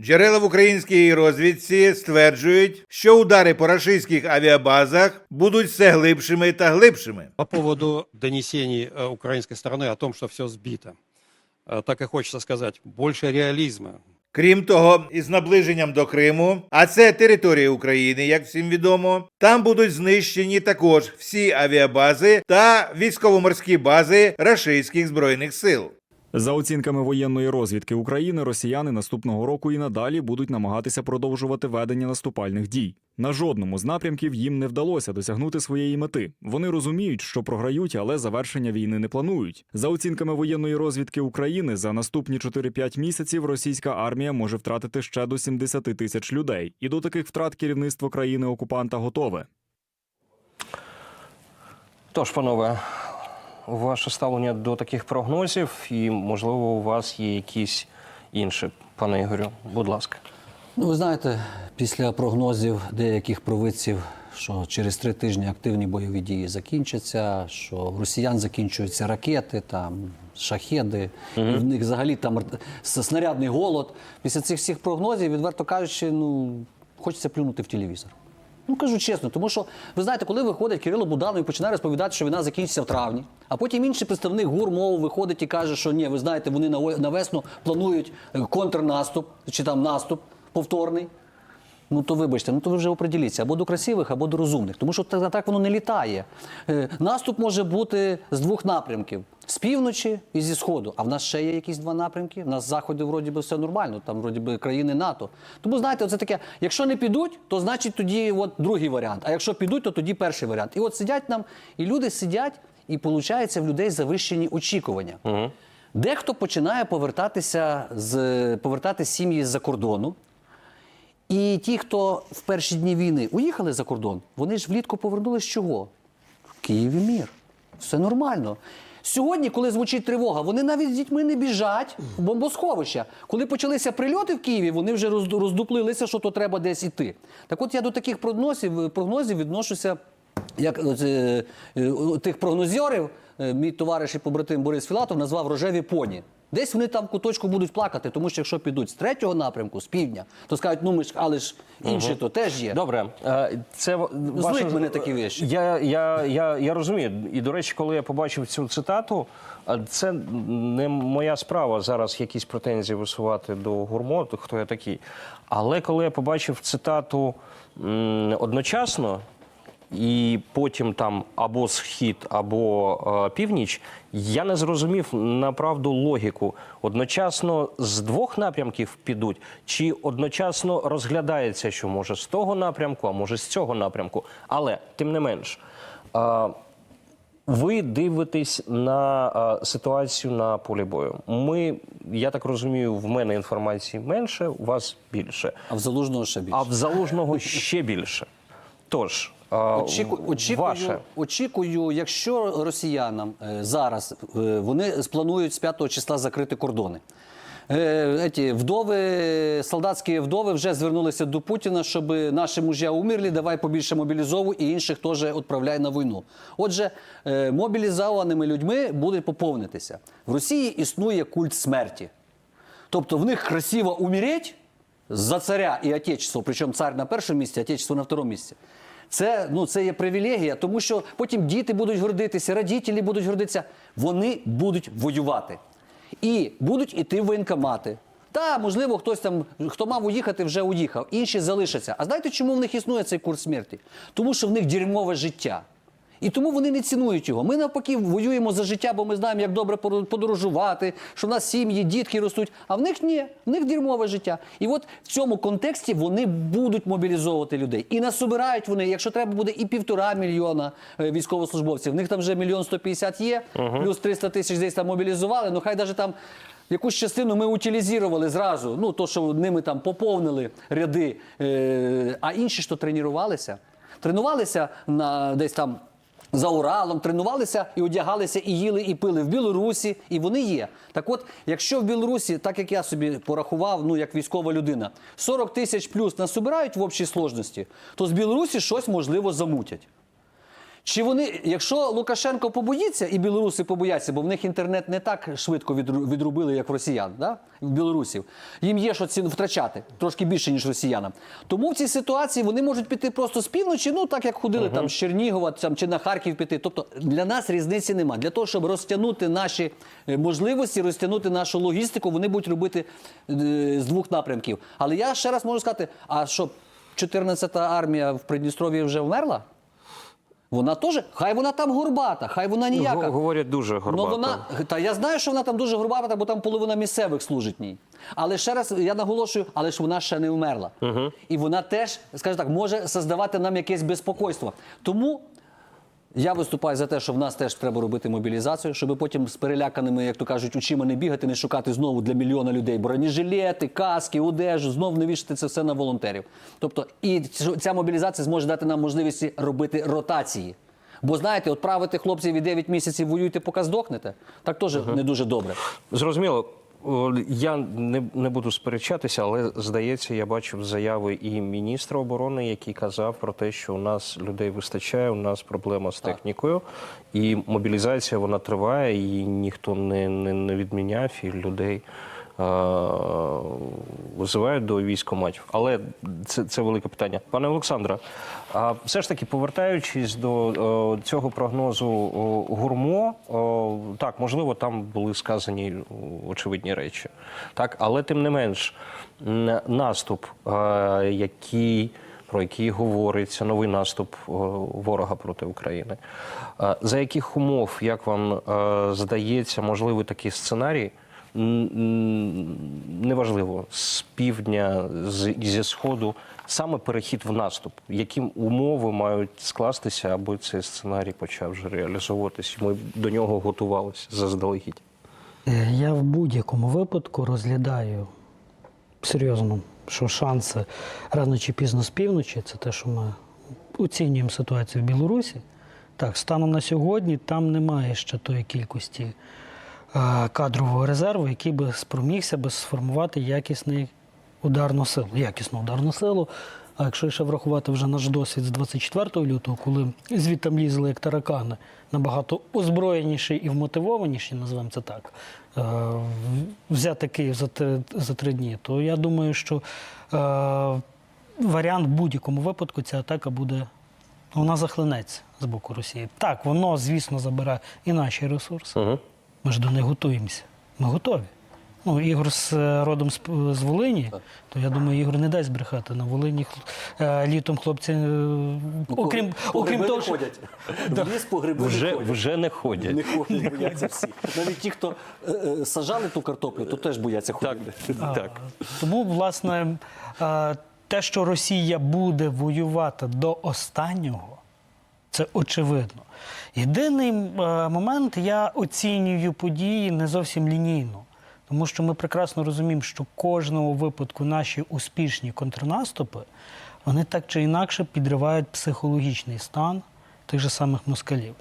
Джерела в українській розвідці стверджують, що удари по рашистських авіабазах будуть все глибшими та глибшими. По поводу донесений э, украинской стороны о том, что все сбито, Э, так и хочется сказать, больше реализма. Крім того, із наближенням до Криму, а це територія України, як всім відомо, там будуть знищені також всі авіабази та військово-морські бази рашистських збройних сил. За оцінками воєнної розвідки України, росіяни наступного року і надалі будуть намагатися продовжувати ведення наступальних дій. На жодному з напрямків їм не вдалося досягнути своєї мети. Вони розуміють, що програють, але завершення війни не планують. За оцінками воєнної розвідки України, за наступні 4-5 місяців російська армія може втратити ще до 70 тисяч людей, і до таких втрат керівництво країни окупанта готове. Тож, панове, ваше ставлення до таких прогнозів, і можливо, у вас є якісь інші, пане Ігорю, будь ласка. Ну, ви знаєте, після прогнозів деяких провидців, що через три тижні активні бойові дії закінчаться, що в росіян закінчуються ракети, там шахеди, і в них взагалі там снарядний голод. Після цих всіх прогнозів, відверто кажучи, ну хочеться плюнути в телевізор. Ну кажу чесно, тому що ви знаєте, коли виходить Кирило Буданов і починає розповідати, що війна закінчиться в травні, а потім інший представник ГУР мову виходить і каже, що ні, ви знаєте, вони на весну планують контрнаступ чи там наступ повторний. Ну то вибачте, ну то ви вже оприділіться або до красивих, або до розумних, тому що так, так воно не літає. Е, наступ може бути з двох напрямків: з півночі і зі сходу. А в нас ще є якісь два напрямки. В нас з заходу вроді би все нормально, там вроді би країни НАТО. Тому знаєте, це таке: якщо не підуть, то значить тоді от другий варіант. А якщо підуть, то тоді перший варіант. І от сидять нам, і люди сидять, і виходить в людей завищені очікування. Дехто починає повертатися з повертати сім'ї з-за кордону. І ті, хто в перші дні війни уїхали за кордон, вони ж влітку повернулися з чого? В Києві мір. Все нормально. Сьогодні, коли звучить тривога, вони навіть з дітьми не біжать в бомбосховища. Коли почалися прильоти в Києві, вони вже роздуплилися, що то треба десь іти. Так от я до таких прогнозів, прогнозів відношуся, як е, е, тих прогнозерів, е, мій товариш і побратим Борис Філатов назвав рожеві поні. Десь вони там в куточку будуть плакати, тому що якщо підуть з третього напрямку, з півдня, то скажуть, ну ми ж, але ж інші то теж є. Добре, е, це в- ваше... мене такі вещі. Я, я, я, я розумію. І, до речі, коли я побачив цю цитату, е, це не моя справа зараз якісь претензії висувати до гурмо, хто я такий. Але коли я побачив цитату м, одночасно, і потім там або схід, або е, північ, я не зрозумів направду логіку. Одночасно з двох напрямків підуть, чи одночасно розглядається, що може з того напрямку, а може з цього напрямку. Але тим не менш. Е, ви дивитесь на е, ситуацію на полі бою. Ми, я так розумію, в мене інформації менше, у вас більше, А в залужного ще більше. а в залужного ще більше. Тож, е, Очіку, очікую, ваше. очікую, якщо росіянам е, зараз е, вони спланують з 5 числа закрити кордони. Е, вдови, солдатські вдови вже звернулися до Путіна, щоб наші мужя умерли, давай побільше мобілізовуй і інших теж відправляй на війну. Отже, мобілізованими людьми будуть поповнитися. В Росії існує культ смерті. Тобто в них красиво умереть за царя і отечество, причому цар на першому місці, отечество на второму місці. Це, ну, це є привілегія, тому що потім діти будуть гордитися, родителі будуть гордитися. Вони будуть воювати. І будуть іти в воєнкомати. Та, можливо, хтось там, хто мав уїхати, вже уїхав, інші залишаться. А знаєте, чому в них існує цей курс смерті? Тому що в них дерьмове життя. І тому вони не цінують його. Ми навпаки воюємо за життя, бо ми знаємо, як добре подорожувати, що в нас сім'ї, дітки ростуть. А в них ні, в них дерьмове життя. І от в цьому контексті вони будуть мобілізовувати людей. І насобирають вони, якщо треба буде і півтора мільйона е, військовослужбовців. В них там вже мільйон сто п'ятдесят є, плюс 300 тисяч десь там мобілізували. Ну хай навіть там. Якусь частину ми утилізували зразу, ну то, що ними там поповнили ряди, е, а інші то тренувалися. Тренувалися на десь там за Уралом, тренувалися і одягалися, і їли, і пили в Білорусі, і вони є. Так от, якщо в Білорусі, так як я собі порахував, ну як військова людина, 40 тисяч плюс насобирають в общій сложності, то з Білорусі щось можливо замутять. Чи вони, якщо Лукашенко побоїться і білоруси побояться, бо в них інтернет не так швидко відру- відрубили, як в росіян, да? в білорусів. Їм є що ці втрачати трошки більше, ніж росіянам. Тому в цій ситуації вони можуть піти просто з півночі, ну так як ходили там з Чернігова там, чи на Харків піти. Тобто для нас різниці нема. Для того, щоб розтягнути наші е, можливості, розтягнути нашу логістику, вони будуть робити е, з двох напрямків. Але я ще раз можу сказати: а що 14-та армія в Придністров'ї вже вмерла? Вона теж, хай вона там горбата, хай вона ніяка. Говорять дуже горбата. Но вона та я знаю, що вона там дуже горбата, бо там половина місцевих служить ній. Але ще раз я наголошую, але ж вона ще не вмерла. І вона теж, скажімо так, може создавати нам якесь безпокойство. Тому я виступаю за те, що в нас теж треба робити мобілізацію, щоб потім з переляканими, як то кажуть, очима не бігати, не шукати знову для мільйона людей бронежилети, каски, одежу, знов не вішати це все на волонтерів. Тобто, і ця мобілізація зможе дати нам можливість робити ротації. Бо знаєте, от правити хлопців і 9 місяців воюєте, поки здохнете, так теж не дуже добре. Зрозуміло. Я не, не буду сперечатися, але здається, я бачив заяви і міністра оборони, який казав про те, що у нас людей вистачає, у нас проблема з технікою, і мобілізація вона триває, і ніхто не, не, не відміняв, і людей визивають до військоматів. Але це, це велике питання. Пане Олександре, а все ж таки, повертаючись до о, цього прогнозу о, гурмо, о, так, можливо, там були сказані очевидні речі. Так, але тим не менш, наступ, е, який. Про який говориться новий наступ ворога проти України. Е, За яких умов, як вам е, здається, можливий такий сценарій? Неважливо з півдня, зі сходу, саме перехід в наступ. Які умови мають скластися, аби цей сценарій почав вже реалізовуватись? Ми до нього готувалися заздалегідь. Е, Я в будь-якому випадку розглядаю серйозно, що шанси рано чи пізно з півночі, це те, що ми оцінюємо ситуацію в Білорусі. Так, станом на сьогодні там немає ще тої кількості кадрового резерву, який би спромігся би сформувати якісний ударну силу, якісну ударну силу. А якщо ще врахувати вже наш досвід з 24 лютого, коли звідти лізли як таракани, набагато озброєніші і вмотивованіші, називаємо це так, е, взяти Київ за три, за три дні, то я думаю, що е, варіант в будь-якому випадку ця атака буде. Вона захлинеться з боку Росії. Так, воно, звісно, забере і наші ресурси. Угу. Ми ж до них готуємося. Ми готові. Ну, Ігор з е, родом з, з Волині, то я думаю, Ігор не дасть брехати. На Волині е, літом хлопці, е, окрім, окрім того, що... ходять. В ліс по гриби Вже, не ходять. вже не ходять. Не ходять, бояться всі. Навіть ті, хто е, е, сажали ту картоплю, то теж бояться Так, ходити. так. Тому, власне, е, те, що Росія буде воювати до останнього, це очевидно. Єдиний е, момент, я оцінюю події не зовсім лінійно. Тому що ми прекрасно розуміємо, що кожного випадку наші успішні контрнаступи вони так чи інакше підривають психологічний стан тих же самих москалів.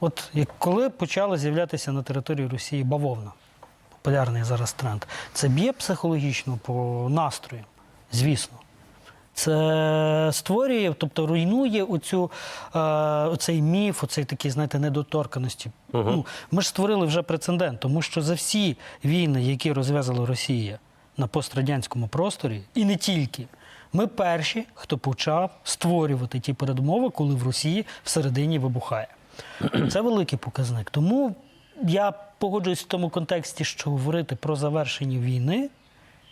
От як коли почала з'являтися на території Росії бавовна, популярний зараз тренд, це б'є психологічно по настрою, звісно. Це створює, тобто руйнує оцю, е, оцей міф, оцей такий, знаєте, недоторканості. Ну, ми ж створили вже прецедент, тому що за всі війни, які розв'язала Росія на пострадянському просторі, і не тільки, ми перші, хто почав створювати ті передумови, коли в Росії всередині вибухає. Це великий показник. Тому я погоджуюсь в тому контексті, що говорити про завершення війни